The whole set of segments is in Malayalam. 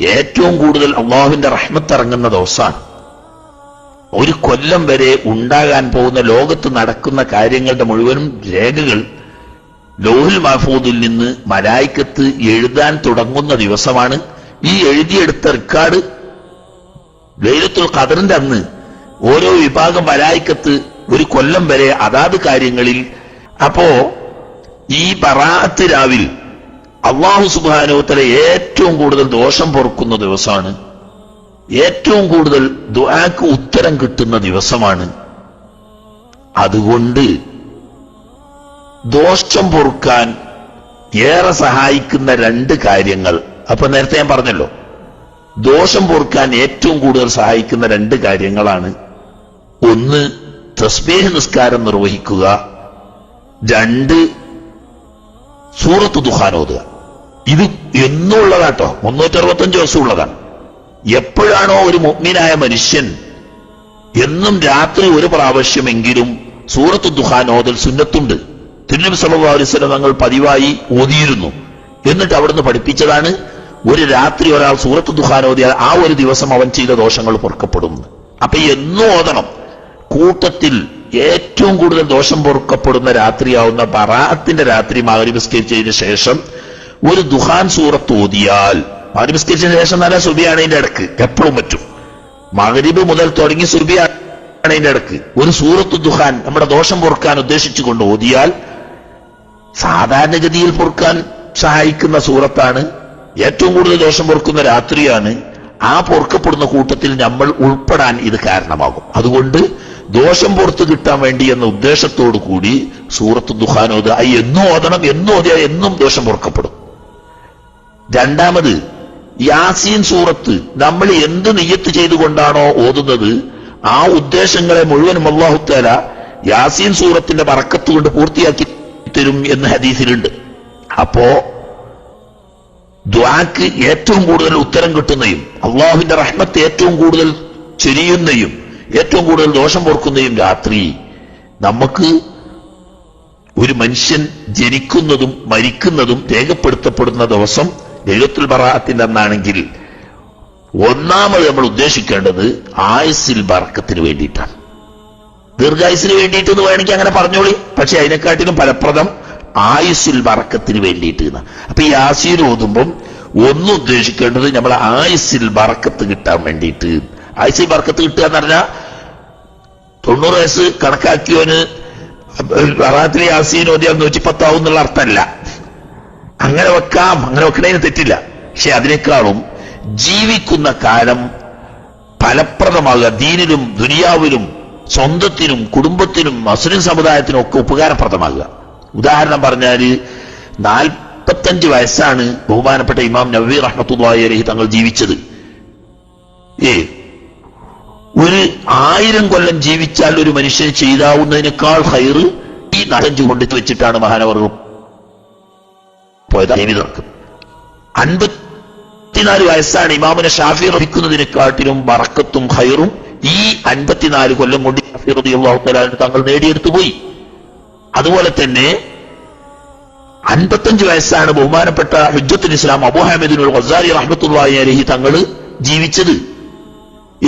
ഏറ്റവും കൂടുതൽ അള്ളാഹുവിന്റെ റഹ്മത്ത് ഇറങ്ങുന്ന ദിവസമാണ്. ഒരു കൊല്ലം വരെ ഉണ്ടാകാൻ പോകുന്ന ലോകത്ത് നടക്കുന്ന കാര്യങ്ങളുടെ മുഴുവനും രേഖകൾ ലോഹിൽ മഹഫൂദിൽ നിന്ന് മലായിക്കത്ത് എഴുതാൻ തുടങ്ങുന്ന ദിവസമാണ്. ഈ എഴുതിയെടുത്ത റെക്കാർഡ് ലൈലത്തുൽ ഖദറിന്റെ അന്ന് ഓരോ വിഭാഗം മലായിക്കത്ത് ഒരു കൊല്ലം വരെ അതാത് കാര്യങ്ങളിൽ. അപ്പോ ഈ പറാത്ത് രാവിൽ അള്ളാഹു സുബാനോത്തല ഏറ്റവും കൂടുതൽ ദോഷം പൊറുക്കുന്ന ദിവസമാണ് ഏറ്റവും കൂടുതൽ ദുആക്ക് ഉത്തരം കിട്ടുന്ന ദിവസമാണ്. അതുകൊണ്ട് ദോഷം പൊറുക്കാൻ ഏറെ സഹായിക്കുന്ന രണ്ട് കാര്യങ്ങൾ. അപ്പൊ നേരത്തെ ഞാൻ പറഞ്ഞല്ലോ. ദോഷം പൊറുക്കാൻ ഏറ്റവും കൂടുതൽ സഹായിക്കുന്ന രണ്ട് കാര്യങ്ങളാണ്. ഒന്ന് തസ്ബീഹ് നിസ്കാരം നിർവഹിക്കുക. രണ്ട് സൂറത്ത് ദുഹാൻ ഓതുക. ഇത് എന്നുള്ളതാട്ടോ. മുന്നൂറ്റി അറുപത്തഞ്ച് ദിവസം ഉള്ളതാണ്. എപ്പോഴാണോ ഒരു മുഗ്മിനായ മനുഷ്യൻ എന്നും രാത്രി ഒരു പ്രാവശ്യമെങ്കിലും സൂറത്ത് ദുഹാൻ ഓതൽ സുന്നത്തുണ്ട്. തിരുനബി വസല്ലം തങ്ങൾ പതിവായി ഓതിയിരുന്നു. എന്നിട്ട് അവിടുന്ന് പഠിപ്പിച്ചതാണ് ഒരു രാത്രി ഒരാൾ സൂറത്ത് ദുഹാൻ ഓതിയാൽ ആ ഒരു ദിവസം അവൻ ചെയ്ത ദോഷങ്ങൾ പൊറുക്കപ്പെടും അപ്പൊ എന്നും ഓതണം. കൂട്ടത്തിൽ ഏറ്റവും കൂടുതൽ ദോഷം പൊറുക്കപ്പെടുന്ന രാത്രിയാവുന്ന ബറാത്തിന്റെ രാത്രി മാകരിസ്കരിച്ചതിന് ശേഷം ഒരു ദുഹാൻ സൂറത്ത് ഓതിയാൽ മാകരിസ്കരിച്ചതിന് ശേഷം നല്ല സുബിയാണ് അതിന്റെ ഇടയ്ക്ക് എപ്പോഴും പറ്റും. മകരിബ് മുതൽ തുടങ്ങി സുബിയാണ് അതിന്റെ ഇടയ്ക്ക് ഒരു സൂറത്ത് ദുഹാൻ നമ്മുടെ ദോഷം പൊറുക്കാൻ ഉദ്ദേശിച്ചുകൊണ്ട് ഓതിയാൽ സാധാരണഗതിയിൽ പൊറുക്കാൻ സഹായിക്കുന്ന സൂറത്താണ്. ഏറ്റവും കൂടുതൽ ദോഷം പൊറുക്കുന്ന രാത്രിയാണ്. ആ പൊറുക്കപ്പെടുന്ന കൂട്ടത്തിൽ നമ്മൾ ഉൾപ്പെടാൻ ഇത് കാരണമാകും. അതുകൊണ്ട് ദോഷം പുറത്തു കിട്ടാൻ വേണ്ടി എന്ന ഉദ്ദേശത്തോടു കൂടി സൂറത്ത് ദുഹാനോത് ആ എന്നും ഓതണം എന്നും ഓതിയാൽ എന്നും ദോഷം പൊറുക്കപ്പെടും. രണ്ടാമത് യാസീൻ സൂറത്ത് നമ്മൾ എന്ത് നെയ്യത്ത് ചെയ്തുകൊണ്ടാണോ ഓതുന്നത്? ആ ഉദ്ദേശങ്ങളെ മുഴുവനും അള്ളാഹുത്താല യാസീൻ സൂറത്തിന്റെ പറക്കത്ത് കൊണ്ട് പൂർത്തിയാക്കി തരും എന്ന് ഹദീസിലുണ്ട്. അപ്പോ ദ്വാക്ക് ഏറ്റവും കൂടുതൽ ഉത്തരം കിട്ടുന്നതും അള്ളാഹുവിന്റെ റഹ്മത്ത് ഏറ്റവും കൂടുതൽ ചെരിയുന്നയും ഏറ്റവും കൂടുതൽ ദോഷം പൊറുക്കുന്നതും രാത്രി നമുക്ക് ഒരു മനുഷ്യൻ ജനിക്കുന്നതും മരിക്കുന്നതും രേഖപ്പെടുത്തപ്പെടുന്ന ദിവസം എഴുത്തുൽ ബറാത്തിന്റെ അന്നാണെങ്കിൽ ഒന്നാമത് നമ്മൾ ഉദ്ദേശിക്കേണ്ടത് ആയുസിൽ ബറക്കത്തിന് വേണ്ടിയിട്ടാണ്. ദീർഘായുസിന് വേണ്ടിയിട്ട് എന്ന് വേണമെങ്കിൽ അങ്ങനെ പറഞ്ഞോളി. പക്ഷെ അതിനെക്കാട്ടിലും ഫലപ്രദം ആയുസിൽ ബറക്കത്തിന് വേണ്ടിയിട്ട്. അപ്പൊ ഈ ആശീർ ഓതുമ്പം ഒന്ന് ഉദ്ദേശിക്കേണ്ടത് നമ്മൾ ആയുസിൽ ബറക്കത്ത് കിട്ടാൻ വേണ്ടിയിട്ട്. ആയുസിൽ ബറക്കത്ത് കിട്ടുക എന്ന് പറഞ്ഞാൽ തൊണ്ണൂറ് വയസ്സ് കണക്കാക്കിയവന് ബറാത്തിലെ യാസീൻ ഓതിയാൽ നൂറ്റി പത്താവും എന്നുള്ള അർത്ഥമല്ല. അങ്ങനെ വെക്കാം അങ്ങനെ വെക്കണതിന് തെറ്റില്ല. പക്ഷെ അതിനേക്കാളും ജീവിക്കുന്ന കാലം ഫലപ്രദമാകുക. ദീനിലും ദുനിയാവിലും സ്വന്തത്തിനും കുടുംബത്തിനും മുസ്ലിം സമുദായത്തിനും ഒക്കെ ഉപകാരപ്രദമാകുക. ഉദാഹരണം പറഞ്ഞാൽ നാൽപ്പത്തഞ്ച് വയസ്സാണ് ബഹുമാനപ്പെട്ട ഇമാം നബി റഹ്മത്തുള്ളാഹി അലൈഹി തങ്ങൾ ജീവിച്ചത്. ഏ ഒരു ആയിരം കൊല്ലം ജീവിച്ചാൽ ഒരു മനുഷ്യന് ചെയ്താവുന്നതിനേക്കാൾ ഹൈറ് ഈ നടഞ്ചു കൊണ്ട് വെച്ചിട്ടാണ് മഹാനവർകൾ പോയത് ജീവിതർക്ക് അൻപത്തിനാല് വയസ്സാണ് ഇമാമിനെ ഷാഫി റഹിക്കുന്നതിനെക്കാട്ടിലും വറക്കത്തും ഹൈറും ഈ അൻപത്തിനാല് കൊല്ലം കൊണ്ട് ഷാഫി തആല തങ്ങൾ നേടിയെടുത്തു പോയി. അതുപോലെ തന്നെ അൻപത്തഞ്ച് വയസ്സാണ് ബഹുമാനപ്പെട്ട ഹുജ്ജത്തുൽ ഇസ്ലാം അബു ഹമീദിനുൽ ഖസാരി അലഹി തങ്ങൾ ജീവിച്ചത്.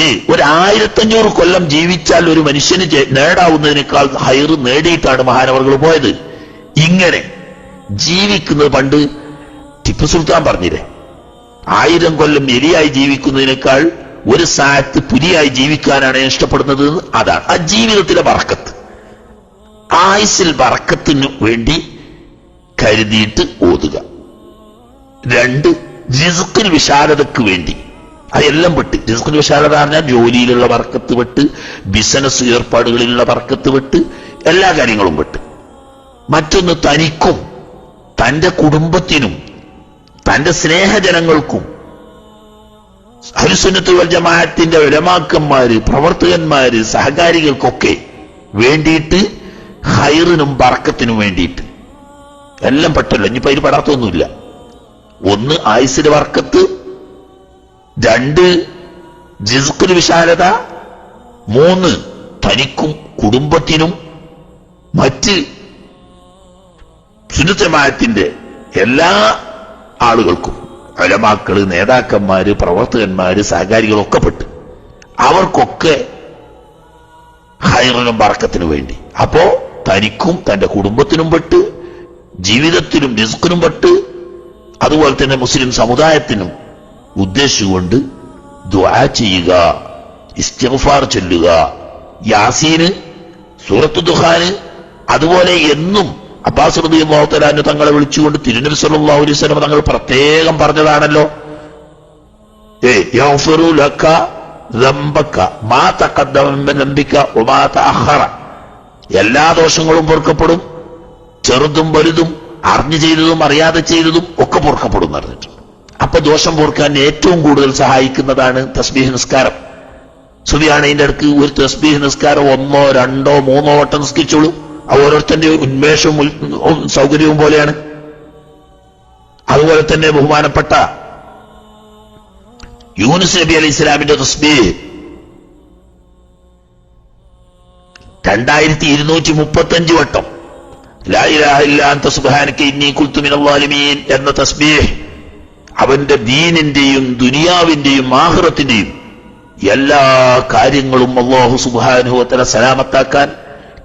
ഏ ഒരു ആയിരത്തഞ്ഞൂറ് കൊല്ലം ജീവിച്ചാൽ ഒരു മനുഷ്യന് നേടാവുന്നതിനേക്കാൾ ഹൈറ് നേടിയിട്ടാണ് മഹാനവർകൾ പോയത്. ഇങ്ങനെ ജീവിക്കുന്നത് പണ്ട് ടിപ്പു സുൽത്താൻ പറഞ്ഞില്ലേ? ആയിരം കൊല്ലം എലിയായി ജീവിക്കുന്നതിനേക്കാൾ ഒരു സാറ്റ് പുലിയായി ജീവിക്കാനാണ് ഇഷ്ടപ്പെടുന്നത് അതാണ്. ആ ജീവിതത്തിലെ വറക്കത്ത്. ആയുസിൽ വറക്കത്തിന് വേണ്ടി കരുതിയിട്ട് ഓതുക. രണ്ട് രിസുക്കിൽ വിശാലതക്ക് വേണ്ടി. അതെല്ലാം പെട്ട്. രിസുക്കിൽ വിശാലത പറഞ്ഞാൽ ജോലിയിലുള്ള വറക്കത്ത് വെട്ട് ബിസിനസ് ഏർപ്പാടുകളിലുള്ള വറക്കത്ത് വെട്ട് എല്ലാ കാര്യങ്ങളും പെട്ട്. മറ്റൊന്ന് തനിക്കും തന്റെ കുടുംബത്തിനും തന്റെ സ്നേഹജനങ്ങൾക്കും ഹരിസുന്നത്ത് വൽ ജമാഅത്തിന്റെ ഉലമാക്കന്മാര് പ്രവർത്തകന്മാര് സഹകാരികൾക്കൊക്കെ വേണ്ടിയിട്ട് ഹൈറിനും ബറക്കത്തിനും വേണ്ടിയിട്ട്. എല്ലാം പെട്ടല്ലോ ഇനിയിപ്പോ അതിൽ പെടാത്തൊന്നുമില്ല. ഒന്ന് ആയുസിന്റെ വർക്കത്ത് രണ്ട് ജിസ്ക്കിന് വിശാലത മൂന്ന് തനിക്കും കുടുംബത്തിനും മറ്റ് സുന്നത്തമായത്തിന്റെ എല്ലാ ആളുകൾക്കും അലമാക്കൾ നേതാക്കന്മാര് പ്രവർത്തകന്മാര് സഹകാരികളൊക്കെ പെട്ട് അവർക്കൊക്കെ ഹൈറിനും ബർക്കത്തിനു വേണ്ടി. അപ്പോ തനിക്കും തന്റെ കുടുംബത്തിനും പെട്ട് ജീവിതത്തിനും റിസ്ക്കിനും പെട്ട് അതുപോലെ തന്നെ മുസ്ലിം സമുദായത്തിനും ഉദ്ദേശിച്ചുകൊണ്ട് ദ്വാ ചെയ്യുക ഇസ്തിഗ്ഫാർ ചൊല്ലുക. യാസീന് സൂറത്ത് ദുഹാന് അതുപോലെ എന്നും അബ്ബാസ് തആല തങ്ങളെ വിളിച്ചുകൊണ്ട് തിരുനബി സല്ലല്ലാഹു അലൈഹി വസല്ലം തങ്ങൾ പ്രത്യേകം പറഞ്ഞതാണല്ലോ. എല്ലാ ദോഷങ്ങളും പൊറുക്കപ്പെടും ചെറുതും വലുതും അറിഞ്ഞു ചെയ്തതും അറിയാതെ ചെയ്തതും ഒക്കെ പൊറുക്കപ്പെടും പറഞ്ഞിട്ടുണ്ട്. അപ്പൊ ദോഷം പൊറുക്കാൻ ഏറ്റവും കൂടുതൽ സഹായിക്കുന്നതാണ് തസ്ബീഹ് നിസ്കാരം. സുബിയാണതിന്റെ അടുക്ക് ഒരു തസ്ബീഹ് നിസ്കാരം ഒന്നോ രണ്ടോ മൂന്നോ വട്ടം നിസ്കരിച്ചോളൂ. ഓരോരുത്തന്റെ ഉന്മേഷവും സൗകര്യവും പോലെയാണ്. അതുപോലെ തന്നെ ബഹുമാനപ്പെട്ട യൂനുസ് നബി അലി ഇസ്ലാമിന്റെ തസ്ബി രണ്ടായിരത്തി ഇരുന്നൂറ്റി മുപ്പത്തഞ്ച് വട്ടം എന്ന തസ്ബീഹ് അവന്റെ ദീനിന്റെയും ദുനിയാവിന്റെയും ആഹ്റത്തിന്റെയും എല്ലാ കാര്യങ്ങളും അള്ളാഹു സുബാനുഭവത്തിനെ സലാമത്താക്കാൻ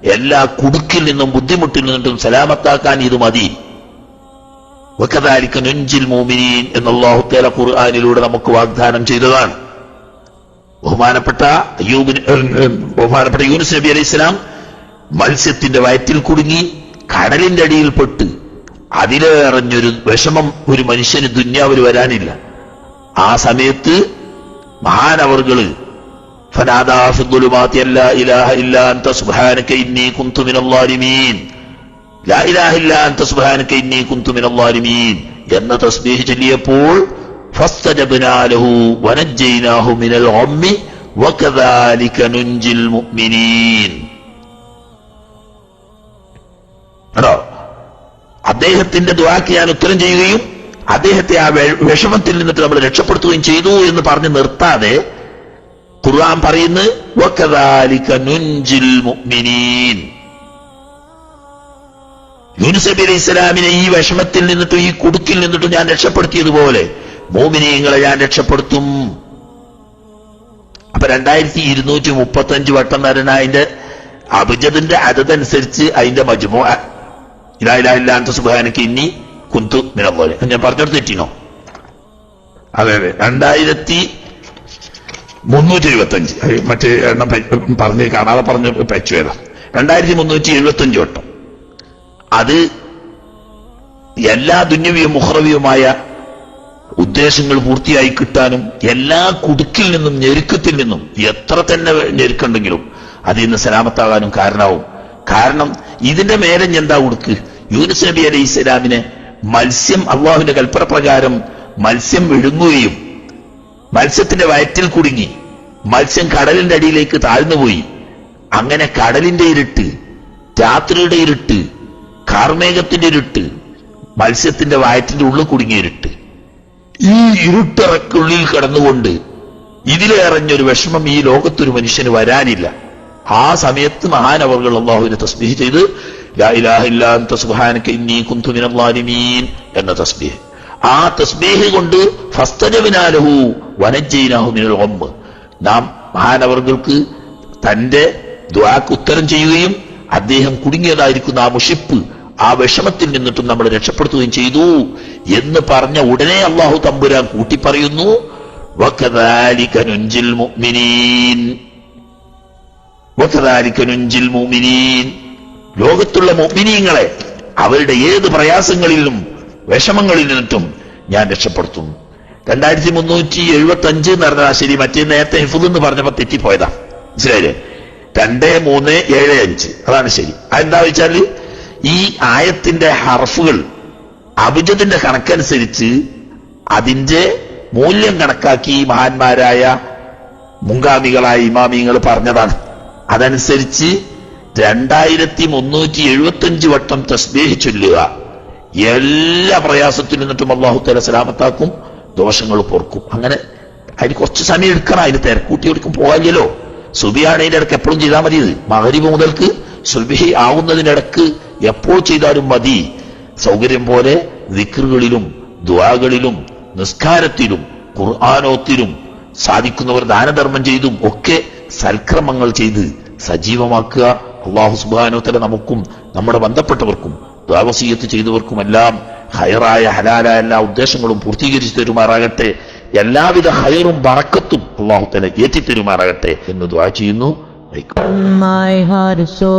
എല്ലാ കുടുക്കിൽ നിന്നും ബുദ്ധിമുട്ടിൽ നിന്നും സലാമത്താക്കാൻ ഇത് മതി. വക്കതാലിക്ക ഖുർആാനിലൂടെ നമുക്ക് വാഗ്ദാനം ചെയ്തതാണ്. ബഹുമാനപ്പെട്ട ബഹുമാനപ്പെട്ട യൂനുസ് നബി അലൈഹി ഇസ്ലാം മത്സ്യത്തിന്റെ വയറ്റിൽ കുടുങ്ങി കടലിന്റെ അടിയിൽ പെട്ട് അതിലേറഞ്ഞൊരു വിഷമം ഒരു മനുഷ്യന് ദുന്യാവിൽ വരാനില്ല. ആ സമയത്ത് മഹാനവറുകൾ ഫനാദാ الظلمات أن لا ഇലാഹ إلا അൻത സുബ്ഹാനക ഇന്നി കുന്തു من الظالمين ലാ ഇലാഹ إلا അൻത സുബ്ഹാനക ഇന്നി കുന്തു من الظالمين എന്ന തസ്ബീഹ് ചൊല്ലിയപ്പോൾ മിനൽ ഗമ്മി വകദാലിക നുൻജിൽ മുഅ്മിനീൻ. കേട്ടോ അദ്ദേഹത്തിന്റെ ദ്വാക്ക് ഞാൻ ഉത്തരം ചെയ്യുകയും അദ്ദേഹത്തെ ആ വിഷമത്തിൽ നിന്നിട്ട് നമ്മൾ രക്ഷപ്പെടുത്തുകയും ചെയ്തു എന്ന് പറഞ്ഞ് നിർത്താതെ ഖുർആൻ പറയുന്നത് "വകദാലിക നുൻജിൽ മുഅ്മിനീൻ." യൂനുസ് അലൈഹി ഇസ്ലാമിനെ ഈ വിഷമത്തിൽ നിന്നിട്ടും ഈ കുടുക്കിൽ നിന്നിട്ടും ഞാൻ രക്ഷപ്പെടുത്തിയതുപോലെ മോമിനിയങ്ങളെ ഞാൻ രക്ഷപ്പെടുത്തും. അപ്പൊ രണ്ടായിരത്തി ഇരുന്നൂറ്റി മുപ്പത്തി അഞ്ച് വട്ടം തരുന്ന അതിന്റെ അഭിജതിന്റെ അതനുസരിച്ച് അതിന്റെ മജുമോ ഇലായില്ലാത്ത സുബാനക്ക് ഇനി കുന്തു മിനപോലെ ഞാൻ പറഞ്ഞിടത്ത് തെറ്റിനോ? അതെ അതെ. രണ്ടായിരത്തി മുന്നൂറ്റി എഴുപത്തി അഞ്ച് മറ്റേ എണ്ണം പറഞ്ഞ് കാണാതെ പറഞ്ഞ് പച്ചു ഏതാ രണ്ടായിരത്തി മുന്നൂറ്റി എഴുപത്തി അഞ്ച് വട്ടം അത് എല്ലാ ദുന്യവിയും മുഹ്റവിയുമായ ഉദ്ദേശങ്ങൾ പൂർത്തിയായി കിട്ടാനും എല്ലാ കുടുക്കിൽ നിന്നും ഞെരുക്കത്തിൽ നിന്നും എത്ര തന്നെ ഞെരുക്കുണ്ടെങ്കിലും അതിൽ നിന്ന് സലാമത്താകാനും കാരണമാവും. കാരണം ഇതിന്റെ മേലെ എന്താ ഉടുക്ക് യൂനുസ് നബി അലൈഹി ഇസ്ലാമിനെ മത്സ്യം അള്ളാഹുവിന്റെ കൽപ്പന പ്രകാരം മത്സ്യം വിഴുങ്ങുകയും മത്സ്യത്തിന്റെ വയറ്റിൽ കുടുങ്ങി. മത്സ്യം കടലിന്റെ അടിയിലേക്ക് താഴ്ന്നുപോയി. അങ്ങനെ കടലിന്റെ ഇരുട്ട് രാത്രിയുടെ ഇരുട്ട് കാർമേഘത്തിന്റെ ഇരുട്ട് മത്സ്യത്തിന്റെ വയറ്റിന്റെ ഉള്ളിൽ കുടുങ്ങിയ ഇരുട്ട്. ഈ ഇരുട്ടറക്കുള്ളിൽ കടന്നുകൊണ്ട് ഇതിലേറഞ്ഞൊരു വിഷമം ഈ ലോകത്തൊരു മനുഷ്യന് വരാനില്ല. ആ സമയത്ത് മഹാനവറുകൾ അള്ളാഹുവിനെ തസ്ബീഹ് ചെയ്ത് എന്ന തസ്ബീഹ്. ആ തസ്ബീഹ് കൊണ്ട് ഫസ്തജവിനാലഹു വനജ്ജയ്നാഹു മിനൽ ഗമ്മ് നാം മഹാനവർഗൾക്ക് തന്റെ ദ്വാക്ക് ഉത്തരം ചെയ്യുകയും അദ്ദേഹം കുടുങ്ങിയതായിരിക്കുന്ന ആ മുഷിപ്പ് ആ വിഷമത്തിൽ നിന്നിട്ടും നമ്മൾ രക്ഷപ്പെടുത്തുകയും ചെയ്തു എന്ന് പറഞ്ഞ ഉടനെ അള്ളാഹു തമ്പുരാൻ കൂട്ടി പറയുന്നു ലോകത്തുള്ള മുഅ്മിനീങ്ങളെ അവരുടെ ഏത് പ്രയാസങ്ങളിലും വിഷമങ്ങളിൽ നിന്നിട്ടും ഞാൻ രക്ഷപ്പെടുത്തും. രണ്ടായിരത്തി മുന്നൂറ്റി എഴുപത്തി അഞ്ച് എന്ന് പറഞ്ഞ ശരി മറ്റേ നേരത്തെ ഹിഫുദ് എന്ന് പറഞ്ഞപ്പോ തെറ്റിപ്പോയതാ. മനസ്സിലായില്ലേ? രണ്ട് മൂന്ന് ഏഴ് അഞ്ച്. അതാണ് ശരി. അതെന്താ വെച്ചാൽ ഈ ആയത്തിന്റെ ഹർഫുകൾ അഭിജത്തിന്റെ കണക്കനുസരിച്ച് അതിന്റെ മൂല്യം കണക്കാക്കി മഹാന്മാരായ മുങ്കാമികളായ ഇമാമിങ്ങൾ പറഞ്ഞതാണ്. അതനുസരിച്ച് രണ്ടായിരത്തി മുന്നൂറ്റി എഴുപത്തി അഞ്ച് വട്ടം തസ്ബീഹ് ചൊല്ലുക. എല്ലാ പ്രയാസത്തിൽ നിന്നിട്ടും അള്ളാഹു തല സലാമത്താക്കും ദോഷങ്ങൾ പൊറുക്കും. അങ്ങനെ അതിന് കുറച്ച് സമയം എടുക്കണം അതിന് തിരക്കൂട്ടി എടുക്കും പോകാല്ലോ സുബിയാണേന്റെ ഇടയ്ക്ക് എപ്പോഴും ചെയ്താൽ മതി ഇത്. മകരിബ് മുതൽക്ക് സുബിഹി ആവുന്നതിനിടക്ക് എപ്പോൾ ചെയ്താലും മതി. സൗകര്യം പോലെ വിക്രുകളിലും ദ്വാകളിലും നിസ്കാരത്തിലും ഖുർആാനോത്തിലും സാധിക്കുന്നവർ ദാനധർമ്മം ചെയ്തും ഒക്കെ സൽക്രമങ്ങൾ ചെയ്ത് സജീവമാക്കുക. അള്ളാഹു സുബാനോത്തല നമുക്കും നമ്മുടെ ബന്ധപ്പെട്ടവർക്കും ദ്വാവസീയത്ത് ചെയ്തവർക്കുമെല്ലാം ഹയറായ ഹലാലായ എല്ലാ ഉദ്ദേശങ്ങളും പൂർത്തീകരിച്ചു തരുമാറാകട്ടെ. എല്ലാവിധ ഹയറും ബറക്കത്തും അള്ളാഹു തന്നെ ഏറ്റിത്തരുമാറാകട്ടെ എന്ന് ദ്വാ ചെയ്യുന്നു. My heart is so